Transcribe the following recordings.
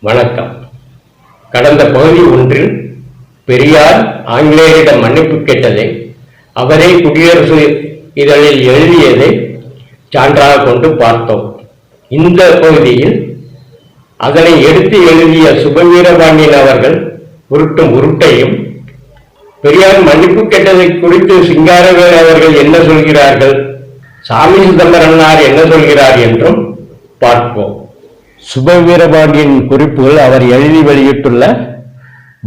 வணக்கம். கடந்த பகுதி ஒன்றில் பெரியார் ஆங்கிலேயரிடம் மன்னிப்பு கேட்டதை அவரே குடியரசு இதழில் எழுதியதை சான்றாக கொண்டு பார்த்தோம். இந்த பகுதியில் அதனை எடுத்து எழுதிய சுபவீரபாண்டியன் அவர்கள் உருட்டும் உருட்டையும் பெரியார் மன்னிப்பு கேட்டதை குறித்து சிங்காரவேல் அவர்கள் என்ன சொல்கிறார்கள்? சாமி சிதம்பரனார் என்ன சொல்கிறார் என்றும் பார்ப்போம். சுபவீரபாண்டியன் குறிப்புகள் அவர் எழுதி வெளியிட்டுள்ள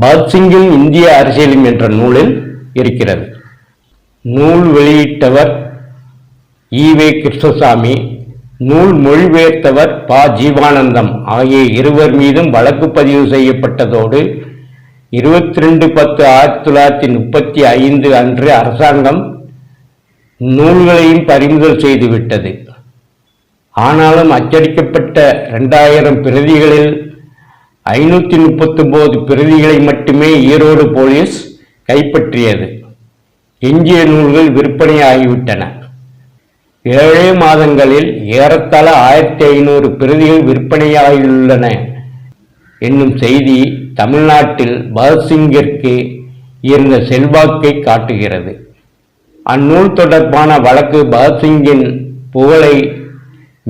பாத்சிங்கின் இந்திய அரசியலும் என்ற நூலில் இருக்கிறது. நூல் வெளியிட்டவர் ஈவே கிருஷ்ணசாமி நூல் மொழிபெயர்த்தவர் ப. ஜீவானந்தம் ஆகிய இருவர் மீதும் வழக்கு பதிவு செய்யப்பட்டதோடு இருபத்தி ரெண்டு பத்து ஆயிரத்தி தொள்ளாயிரத்தி முப்பத்தி ஐந்து அன்று அரசாங்கம் நூல்களையும் பறிமுதல் செய்துவிட்டது. ஆனாலும் அச்சடிக்கப்பட்ட ரெண்டாயிரம் பிரதிகளில் ஐநூற்றி முப்பத்தொம்போது பிரதிகளை மட்டுமே ஈரோடு போலீஸ் கைப்பற்றியது. எஞ்சிய நூல்கள் விற்பனையாகிவிட்டன. ஏழே மாதங்களில் ஏறத்தாழ ஆயிரத்தி ஐநூறு பிரதிகள் விற்பனையாகியுள்ளன என்னும் செய்தி தமிழ்நாட்டில் பகத்சிங்கிற்கு இருந்த செல்வாக்கை காட்டுகிறது. அந்நூல் தொடர்பான வழக்கு பகத்சிங்கின் புகழை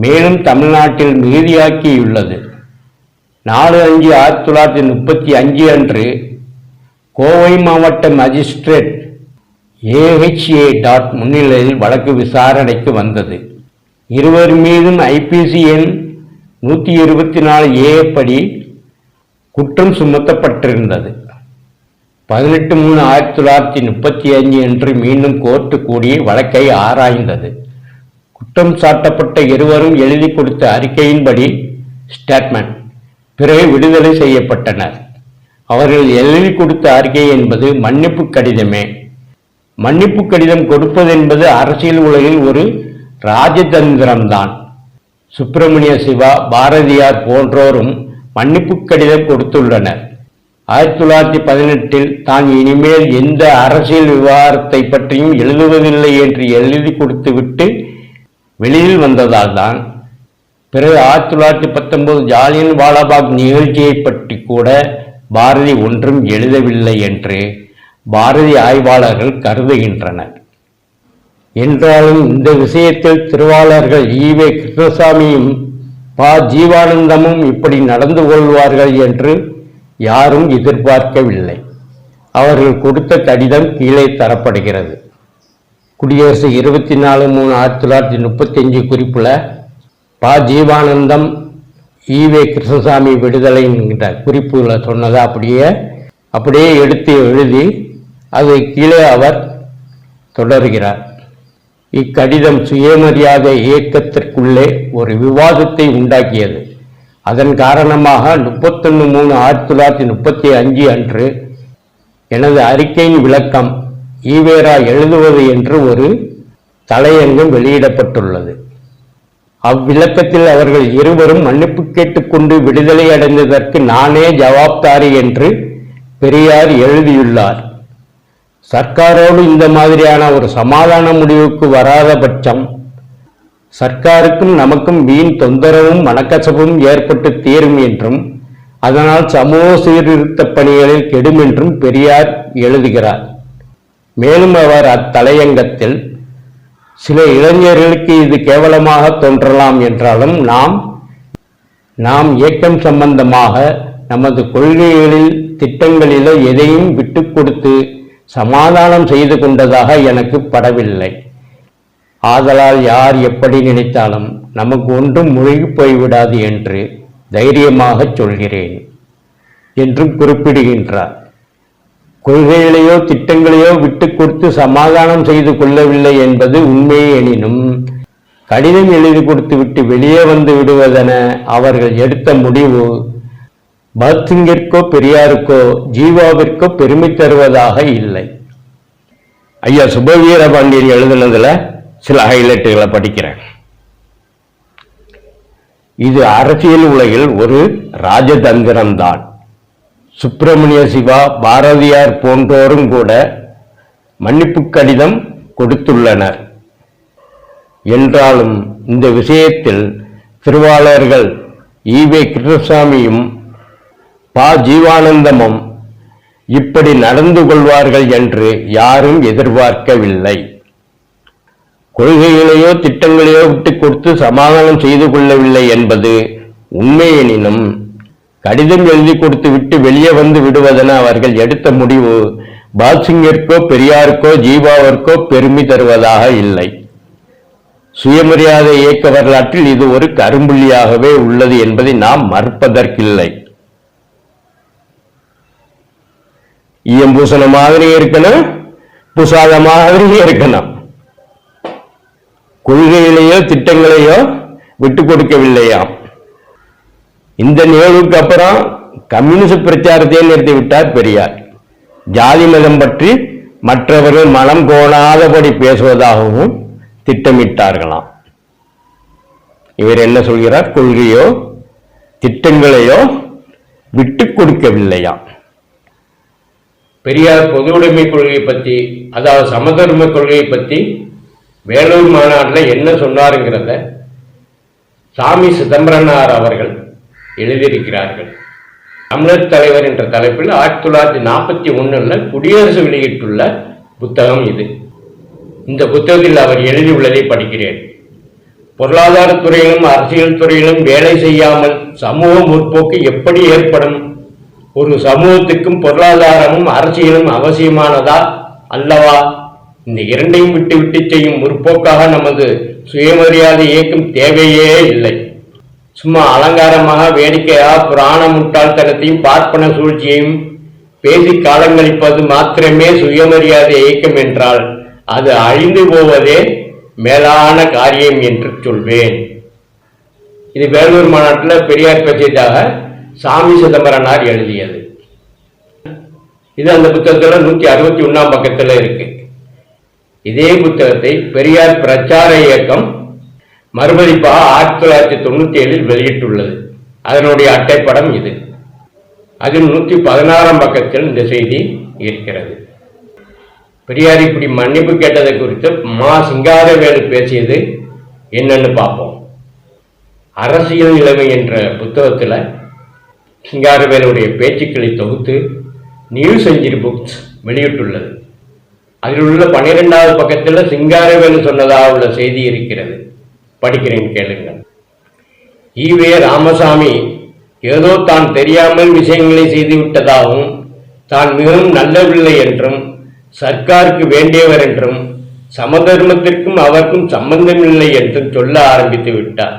மேலும் தமிழ்நாட்டில் மிகுதியாக்கியுள்ளது. நாலு அஞ்சு ஆயிரத்தி தொள்ளாயிரத்தி முப்பத்தி அஞ்சு அன்று கோவை மாவட்ட மஜிஸ்ட்ரேட் ஏஹெச்ஏ டாட் முன்னிலையில் வழக்கு விசாரணைக்கு வந்தது. இருவர் மீதும் ஐபிசி எண் நூற்றி இருபத்தி நாலு ஏ படி குற்றம் சுமத்தப்பட்டிருந்தது. பதினெட்டு மூணு ஆயிரத்தி தொள்ளாயிரத்தி முப்பத்தி அஞ்சு அன்று மீண்டும் கோர்ட்டு கூடி வழக்கை ஆராய்ந்தது. குற்றம் சாட்டப்பட்ட இருவரும் எழுதி கொடுத்த அறிக்கையின்படி ஸ்டேட்மெண்ட் பிறகு விடுதலை செய்யப்பட்டனர். அவர்கள் எழுதி கொடுத்த அறிக்கை என்பது மன்னிப்பு கடிதமே. மன்னிப்பு கடிதம் கொடுப்பது என்பது அரசியல் உலகில் ஒரு ராஜதந்திரம்தான். சுப்பிரமணிய சிவா பாரதியார் போன்றோரும் மன்னிப்பு கடிதம் கொடுத்துள்ளனர். ஆயிரத்தி தொள்ளாயிரத்தி பதினெட்டில் தான் இனிமேல் எந்த அரசியல் விவகாரத்தை பற்றியும் எழுதுவதில்லை என்று எழுதி கொடுத்துவிட்டு வெளியில் வந்ததால் தான் பிறகு ஆயிரத்தி தொள்ளாயிரத்தி பத்தொன்பது ஜாலியன் வாலாபாக் நிகழ்ச்சியை பற்றி கூட பாரதி ஒன்றும் எழுதவில்லை என்று பாரதி ஆய்வாளர்கள் கருதுகின்றனர். என்றாலும் இந்த விஷயத்தில் திருவாளர்கள் ஈவே கிருஷ்ணசாமியும் பா. ஜீவானந்தமும் இப்படி நடந்து கொள்வார்கள் என்று யாரும் எதிர்பார்க்கவில்லை. அவர்கள் கொடுத்த கடிதம் கீழே தரப்படுகிறது. குடியரசு இருபத்தி நாலு மூணு ஆயிரத்தி தொள்ளாயிரத்தி முப்பத்தஞ்சு குறிப்பில் ப. ஜீவானந்தம் ஈவே கிருஷ்ணசாமி விடுதலை என்கின்ற குறிப்புகளை சொன்னதை அப்படியே அப்படியே எடுத்து எழுதி அதை கீழே அவர் தொடர்கிறார். இக்கடிதம் சுயமரியாதை இயக்கத்திற்குள்ளே ஒரு விவாதத்தை உண்டாக்கியது. அதன் காரணமாக முப்பத்தொன்று மூணு ஆயிரத்தி தொள்ளாயிரத்தி முப்பத்தி அஞ்சு அன்று எனது அறிக்கையின் விளக்கம் ஈவேரா எழுதுவது என்று ஒரு தலையங்கம் வெளியிடப்பட்டுள்ளது. அவ்விளக்கத்தில் அவர்கள் இருவரும் மன்னிப்பு கேட்டுக்கொண்டு விடுதலை அடைந்ததற்கு நானே ஜவாப்தாரி என்று பெரியார் எழுதியுள்ளார். சர்க்காரோடு இந்த மாதிரியான ஒரு சமாதான முடிவுக்கு வராத பட்சம் சர்க்காருக்கும் நமக்கும் வீண் தொந்தரவும் மனக்கசப்பும் ஏற்பட்டு தீரும் என்றும் அதனால் சமூக சீர்திருத்த பணிகளில் கெடும் என்றும் பெரியார் எழுதுகிறார். மேலும் அவர் அத்தலையங்கத்தில் சில இளைஞர்களுக்கு இது கேவலமாக தோன்றலாம் என்றாலும் நாம் நாம் இயக்கம் சம்பந்தமாக நமது கொள்கைகளில் திட்டங்களிலோ எதையும் விட்டு கொடுத்து சமாதானம் செய்து கொண்டதாக எனக்கு படவில்லை. ஆதலால் யார் எப்படி நினைத்தாலும் நமக்கு ஒன்றும் முழுகி போய்விடாது என்று தைரியமாகச் சொல்கிறேன் என்றும் குறிப்பிடுகின்றார். கொள்கைகளையோ திட்டங்களையோ விட்டு கொடுத்து சமாதானம் செய்து கொள்ளவில்லை என்பது உண்மையே எனினும் கடிதம் எழுதி கொடுத்து விட்டு வெளியே வந்து விடுவதென அவர்கள் எடுத்த முடிவு பத்சிங்கிற்கோ பெரியாருக்கோ ஜீவாவிற்கோ பெருமை தருவதாக இல்லை. ஐயா சுபவீரபாண்டியன் எழுதுனதுல சில ஹைலைட்டுகளை படிக்கிறேன். இது அரசியல் உலகில் ஒரு ராஜதந்திரம்தான். சுப்பிரமணிய சிவா பாரதியார் போன்றோரும் கூட மன்னிப்பு கடிதம் கொடுத்துள்ளனர். என்றாலும் இந்த விஷயத்தில் திருவாளர்கள் ஈவே கிருஷ்ணசாமியும் பா. ஜீவானந்தமும் இப்படி நடந்து கொள்வார்கள் என்று யாரும் எதிர்பார்க்கவில்லை. கொள்கைகளையோ திட்டங்களையோ விட்டு கொடுத்து சமாதானம் செய்து கொள்ளவில்லை என்பது உண்மையெனினும் கடிதம் எழுதி கொடுத்து விட்டு வெளியே வந்து விடுவதென அவர்கள் எடுத்த முடிவு பால்சிங்கிற்கோ பெரியாருக்கோ ஜீவாவிற்கோ பெருமை தருவதாக இல்லை. சுயமரியாதை இயக்க வரலாற்றில் இது ஒரு கரும்புள்ளியாகவே உள்ளது என்பதை நாம் மறுப்பதற்கில்லை. ஈயம் பூசண மாதிரி இருக்கணும் புசாத மாதிரி இருக்கணும். கொள்கைகளையோ திட்டங்களையோ விட்டு கொடுக்கவில்லையாம் இந்த நிகழ்வுக்கு அப்புறம் கம்யூனிஸ்ட் பிரச்சாரத்தை நிறுத்தி விட்டார் பெரியார். ஜாதி மதம் பற்றி மற்றவர்கள் மனம் கோணாதபடி பேசுவதாகவும் திட்டமிட்டார்களாம். இவர் என்ன சொல்கிறார்? கொள்கையோ திட்டங்களையோ விட்டு கொடுக்கவில்லையாம் பெரியார் பொது உடைமை கொள்கையை பற்றி அதாவது சமதர்ம கொள்கையை பற்றி வேலூர் மாநாட்டில் என்ன சொன்னாருங்கிறத சாமி சிதம்பரனார் அவர்கள் எழுதியிருக்கிறார்கள். தமிழர் தலைவர் என்ற தலைப்பில் ஆயிரத்தி தொள்ளாயிரத்தி நாற்பத்தி ஒன்றில் குடியரசு வெளியிட்டுள்ள புத்தகம் இது. இந்த புத்தகத்தில் அவர் எழுதியுள்ளதை படிக்கிறேன். பொருளாதாரத் துறையிலும் அரசியல் துறையிலும் வேலை செய்யாமல் சமூக முற்போக்கு எப்படி ஏற்படும்? ஒரு சமூகத்துக்கும் பொருளாதாரமும் அரசியலும் அவசியமானதா அல்லவா? இந்த இரண்டையும் விட்டு விட்டு செய்யும் முற்போக்காக நமது சுயமரியாதை இயக்கம் தேவையே இல்லை. சும்மா அலங்காரமாக வேடிக்கையா புராண முட்டாள்தனத்தையும் பார்ப்பன சூழ்ச்சியையும் பேசி காலங்களிப்பது மாத்திரமே சுயமரியாதை இயக்கம் என்றால் அது அழிந்து போவதே மேலான காரியம் என்று சொல்வேன். இது வேலூர் மாநாட்டில் பெரியார் பேசியதாக சாமி சிதம்பரனார் எழுதியது. இது அந்த புத்தகத்தில் நூற்றி அறுபத்தி ஒன்றாம் பக்கத்தில் இருக்கு. இதே புத்தகத்தை பெரியார் பிரச்சார இயக்கம் மறுமதிப்பாக ஆயிரத்தி தொள்ளாயிரத்தி தொண்ணூற்றி ஏழில் வெளியிட்டுள்ளது. அதனுடைய அட்டைப்படம் இது. அதில் நூற்றி பதினாறாம் பக்கத்தில் இந்த செய்தி இருக்கிறது. பெரியார் இப்படி மன்னிப்பு கேட்டதை குறித்து மா சிங்காரவேலு பேசியது என்னன்னு பார்ப்போம். அரசியல் நிலைமை என்ற புத்தகத்தில் சிங்காரவேலுடைய பேச்சுக்களை தொகுத்து நியூ செஞ்சுரி புக்ஸ் வெளியிட்டுள்ளது. அதில் உள்ள பன்னிரெண்டாவது பக்கத்தில் சிங்காரவேலு சொன்னதாக உள்ள செய்தி இருக்கிறது. படிக்கிறேன் கேளுங்கள். ஈவே ராமசாமி ஏதோ தான் தெரியாமல் விஷயங்களை செய்துவிட்டதாகவும் தான் மிகவும் நல்லவில்லை என்றும் சர்க்காருக்கு வேண்டியவர் என்றும் சமதர்மத்திற்கும் அவருக்கும் சம்பந்தமில்லை என்றும் சொல்ல ஆரம்பித்து விட்டார்.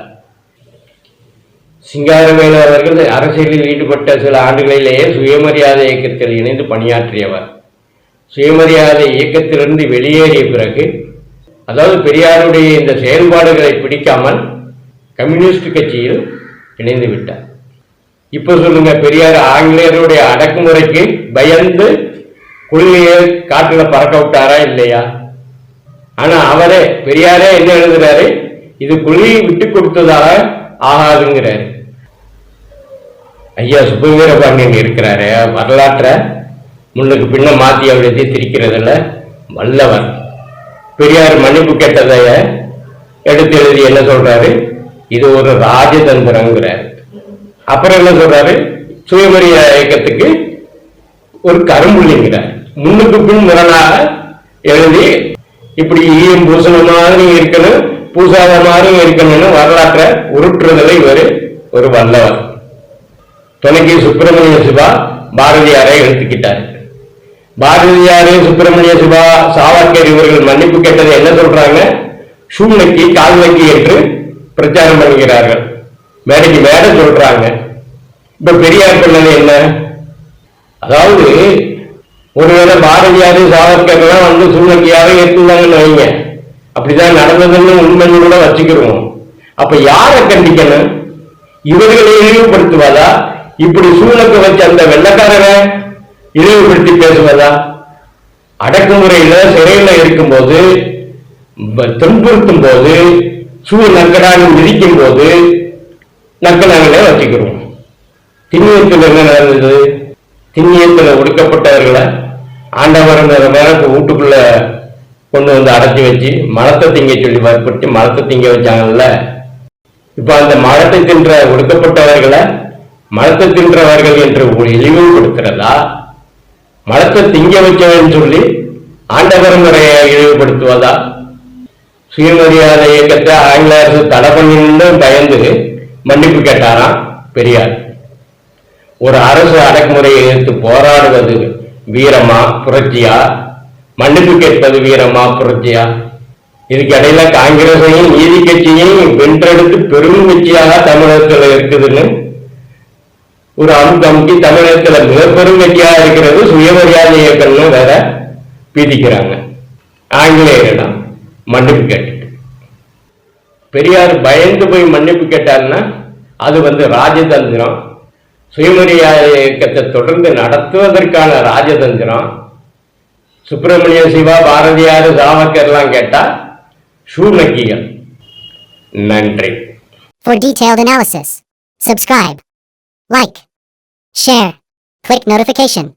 சிங்காரவேலு அவர்கள் அரசியலில் ஈடுபட்ட சில ஆண்டுகளிலேயே சுயமரியாதை இயக்கத்தில் இணைந்து பணியாற்றியவர். சுயமரியாதை இயக்கத்திலிருந்து வெளியேறிய பிறகு அதாவது பெரியாருடைய இந்த செயல்பாடுகளை பிடிக்காமல் கம்யூனிஸ்ட் கட்சியில் இணைந்து விட்டார். இப்போ சொல்லுங்க பெரியார் ஆங்கிலேயருடைய அடக்குமுறைக்கு பயந்து கொள்கையை காட்டில் பறக்க விட்டாரா இல்லையா? ஆனால் அவரே பெரியாரே என்ன எழுதுறாரு? இது கொள்கையை விட்டு கொடுத்ததாக ஆகாதுங்கிறாரு. ஐயா சுப்பவீரபாண்டியன் இருக்கிறாரு வரலாற்றை முன்னுக்கு பின்ன மாத்தி எழுதி திரிக்கிறதுல வல்லவர் பெரியார் மன்னிப்பு கேட்டதை எடுத்து எழுதி என்ன சொல்றாரு? இது ஒரு ராஜதந்திரங்கிறார். அப்புறம் என்ன சொல்றாரு? சுயமரிய இயக்கத்துக்கு ஒரு கரும்புள்ளிங்கிறார். முன்னுக்கு பின் முரணாக எழுதி இப்படி ஈயம் பூசண மாதிரி இருக்கணும் பூசாத மாதிரி இருக்கணும்னு வரலாற்றை உருட்டுறதுல இவர் ஒரு வல்லவர் துணைக்கு சுப்பிரமணிய சிவா பாரதியாரை எடுத்துக்கிட்டார் பாரதியாரு சுப்பிரமணிய சிவா சாவர்கர் இவர்கள் மன்னிப்பு கேட்டதை என்ன சொல்றாங்க? கால் கால்வைக்கு என்று பிரச்சாரம் பண்ணுகிறார்கள். மேடைக்கு மேடை சொல்றாங்க. இப்ப பெரியார் பண்ணது என்ன? அதாவது ஒருவேளை பாரதியார் சாவர்கர்லாம் வந்து சூழ்நிலையாக இருந்தாங்கன்னு வைங்க. அப்படிதான் நடந்ததுன்னு உண்மைன்னு கூட வச்சுக்கிறோம் அப்ப யாரை கண்டிக்கணும்? இவர்களை இழிவுபடுத்துவதா? இப்படி சூழலுக்கு வச்ச அந்த வெள்ளக்காரரை இழிவுபடுத்தி பேசுவதா? அடக்குமுறையில சிறையில இருக்கும்போது ப- துன்புறுத்தும் போது சூ நக்கடாக மிதிக்கும் போது நக்கலாங்களே வச்சுக்கிறோம். திண்ணியத்தில் என்ன நடந்தது? திண்ணியத்தில் ஒடுக்கப்பட்டவர்களை ஆண்டவர் அந்த வீட்டுக்குள்ள கொண்டு வந்து அடைச்சி வச்சு மரத்தை திங்க சொல்லி வற்புறுத்தி மரத்தை திங்க வச்சாங்கல்ல? இப்ப அந்த மரத்தை தின்ற ஒடுக்கப்பட்டவர்களை மரத்தை தின்றவர்கள் என்று ஒரு கொடுக்கிறதா? மலத்தை திங்க வைக்கவேன்னு சொல்லி ஆண்டவர் முறையை இழிவுபடுத்துவதா? சுயமரியாதை இயக்கத்தை ஆங்கில அரசு தடை பண்ணின்னு பயந்து மன்னிப்பு கேட்டாராம் பெரியார். ஒரு அரசு அடக்குமுறையை எதிர்த்து போராடுவது வீரமா புரட்சியா? மன்னிப்பு கேட்பது வீரமா புரட்சியா? இதுக்கு இடையில காங்கிரஸையும் நீதி கட்சியையும் வென்றெடுத்து பெரும் வெற்றியாக தமிழகத்தில் இருக்குதுன்னு ஒரு அமுக்கு தமிழகத்துல மிக பெரும் இருக்கிறது சுயமரியாதை இயக்கம்னு வேற பீதிக்கிறாங்க. ஆங்கிலேயரிடம் மன்னிப்பு கேட்டுட்டு. பெரியார் பயந்து போய் மன்னிப்பு கேட்டாருன்னா அது வந்து ராஜதந்திரம். சுயமரியாதை இயக்கத்தை தொடர்ந்து நடத்துவதற்கான ராஜதந்திரம். சுப்பிரமணிய சிவா பாரதியார் சாவக்கர்லாம் கேட்டா சூழ்நக்கிகள். நன்றி. For detailed analysis, subscribe, like, share, click notification.